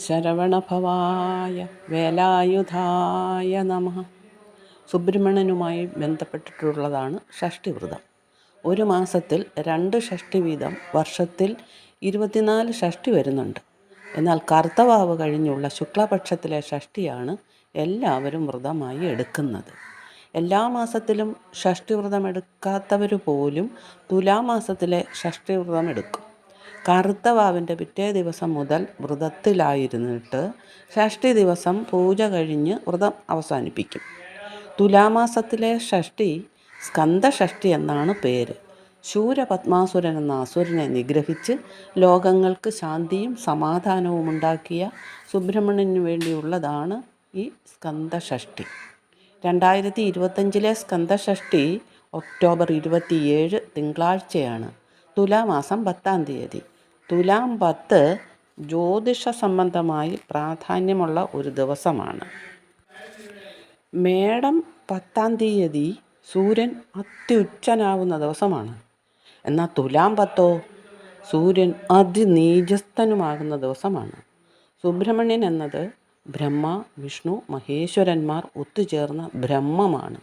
ശരവണഭവായ വേലായുധായ നമ. സുബ്രഹ്മണ്യനുമായി ബന്ധപ്പെട്ടിട്ടുള്ളതാണ് ഷഷ്ടിവ്രതം. ഒരു മാസത്തിൽ രണ്ട് ഷഷ്ടി വീതം വർഷത്തിൽ ഇരുപത്തിനാല് ഷഷ്ടി വരുന്നുണ്ട്. എന്നാൽ കർത്തവാവ് കഴിഞ്ഞുള്ള ശുക്ലപക്ഷത്തിലെ ഷഷ്ടിയാണ് എല്ലാവരും വ്രതമായി എടുക്കുന്നത്. എല്ലാ മാസത്തിലും ഷഷ്ടിവ്രതം എടുക്കാത്തവർ പോലും തുലാമാസത്തിലെ ഷഷ്ടിവ്രതം എടുക്കും കറുത്ത വാവിന്റെ പിറ്റേ ദിവസം മുതൽ വ്രതത്തിലായിരുന്നിട്ട് ഷഷ്ടി ദിവസം പൂജ കഴിഞ്ഞ് വ്രതം അവസാനിപ്പിക്കും. തുലാമാസത്തിലെ ഷഷ്ടി സ്കന്ദഷഷ്ടി എന്നാണ് പേര്. ശൂരപത്മാസുരൻ എന്ന അസുരനെ നിഗ്രഹിച്ച് ലോകങ്ങൾക്ക് ശാന്തിയും സമാധാനവും ഉണ്ടാക്കിയ സുബ്രഹ്മണ്യന് വേണ്ടിയുള്ളതാണ് ഈ സ്കന്ദഷഷ്ടി. രണ്ടായിരത്തി ഇരുപത്തഞ്ചിലെ സ്കന്ദഷഷ്ടി ഒക്ടോബർ ഇരുപത്തിയേഴ് തിങ്കളാഴ്ചയാണ്. തുലാമാസം പത്താം തീയതി. തുലാം പത്ത് ജ്യോതിഷ സംബന്ധമായി പ്രാധാന്യമുള്ള ഒരു ദിവസമാണ്. മേടം പത്താം തീയതി സൂര്യൻ അത്യുച്ഛനാവുന്ന ദിവസമാണ്. എന്നാൽ തുലാം പത്തോ സൂര്യൻ അതിനീജസ്ഥനുമാകുന്ന ദിവസമാണ്. സുബ്രഹ്മണ്യൻ എന്നത് ബ്രഹ്മ വിഷ്ണു മഹേശ്വരന്മാർ ഒത്തുചേർന്ന ബ്രഹ്മമാണ്.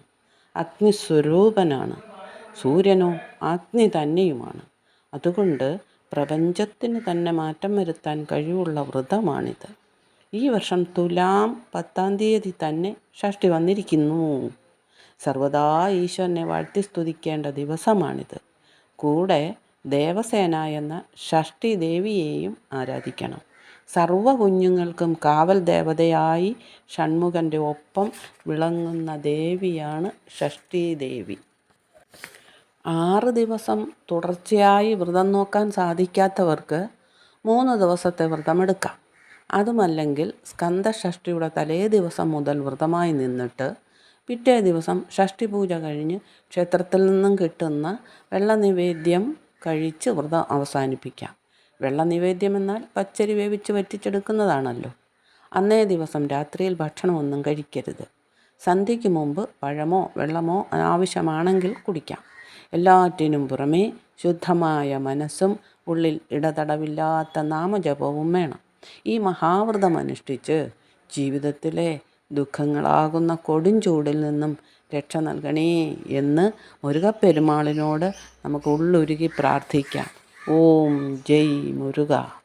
അഗ്നിസ്വരൂപനാണ്. സൂര്യനോ അഗ്നി തന്നെയുമാണ്. അതുകൊണ്ട് പ്രപഞ്ചത്തിന് തന്നെ മാറ്റം വരുത്താൻ കഴിവുള്ള വ്രതമാണിത്. ഈ വർഷം തുലാം പത്താം തീയതി തന്നെ ഷഷ്ടി വന്നിരിക്കുന്നു. സർവദാ ഈശ്വരനെ വാഴ്ത്തി സ്തുതിക്കേണ്ട ദിവസമാണിത്. കൂടെ ദേവസേന എന്ന ഷഷ്ടി ദേവിയെയും ആരാധിക്കണം. സർവ കുഞ്ഞുങ്ങൾക്കും കാവൽ ദേവതയായി ഷൺമുഖന്റെ ഒപ്പം വിളങ്ങുന്ന ദേവിയാണ് ഷഷ്ടി ദേവി. ആറ് ദിവസം തുടർച്ചയായി വ്രതം നോക്കാൻ സാധിക്കാത്തവർക്ക് മൂന്ന് ദിവസത്തെ വ്രതമെടുക്കാം. അതുമല്ലെങ്കിൽ സ്കന്ദഷഷ്ടിയുടെ തലേ ദിവസം മുതൽ വ്രതമായി നിന്നിട്ട് പിറ്റേ ദിവസം ഷഷ്ടി പൂജ കഴിഞ്ഞ് ക്ഷേത്രത്തിൽ നിന്നും കിട്ടുന്ന വെള്ള നിവേദ്യം കഴിച്ച് വ്രതം അവസാനിപ്പിക്കാം. വെള്ള നിവേദ്യം എന്നാൽ പച്ചരി വേവിച്ച് വറ്റിച്ചെടുക്കുന്നതാണല്ലോ. അന്നേ ദിവസം രാത്രിയിൽ ഭക്ഷണമൊന്നും കഴിക്കരുത്. സന്ധ്യയ്ക്ക് മുമ്പ് പഴമോ വെള്ളമോ ആവശ്യമാണെങ്കിൽ കുടിക്കാം. എല്ലാറ്റിനും പുറമേ ശുദ്ധമായ മനസ്സും ഉള്ളിൽ ഇടതടവില്ലാത്ത നാമജപവും വേണം. ഈ മഹാവ്രതം അനുഷ്ഠിച്ച് ജീവിതത്തിലെ ദുഃഖങ്ങളാകുന്ന കൊടുംചൂടിൽ നിന്നും രക്ഷ നൽകണേ എന്ന് മുരുകപ്പെരുമാളിനോട് നമുക്ക് ഉള്ളുരുകി പ്രാർത്ഥിക്കാം. ഓം ജയ് മുരുക.